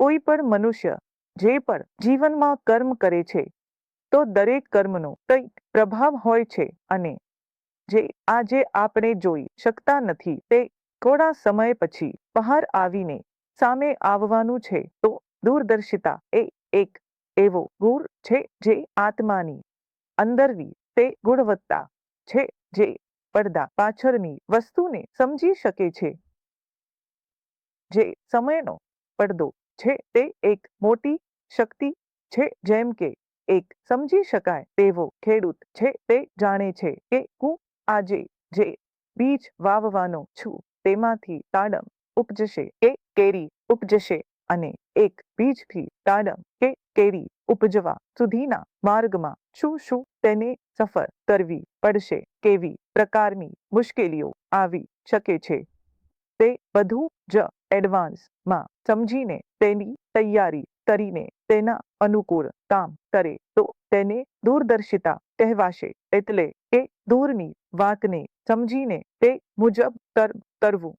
કોઈ પણ મનુષ્ય જે પણ જીવનમાં કર્મ કરે છે, તો દરેક કર્મનો કંઈક પ્રભાવ હોય છે અને જે આજે આપણે જોઈ શકતા નથી તે થોડા સમય પછી બહાર આવીને સામે આવવાનું છે, તો દૂરદર્શિતા એ એક એવો ગુણ છે જે આત્માની અંદરની તે ગુણવત્તા છે જે પડદા પાછળની વસ્તુને સમજી શકે છે. જે સમયનો પડદો છે તે એક મોટી શક્તિ છે જેમ કે એક સમજી શકાય તેવો ખેડૂત છે તે જાણે છે કે હું આજે જે બીજ વાવવાનો છું તેમાંથી તાડમ ઉપજશે કે કેરી ઉપજશે અને એક બીજથી તાડમ કે કેરી ઉપજવા સુધીના માર્ગમાં શું શું તેને સફર કરવી પડશે કેવી પ્રકારની મુશ્કેલીઓ આવી શકે છે તે બધું જ એડવાન્સમાં સમજીને તેની તૈયારી કરીને તેના અનુકૂળ કામ કરે, તો તેને દૂરદર્શિતા કહેવાશે. એટલે કે દૂરની વાતને સમજીને તે મુજબ કર- કરવું.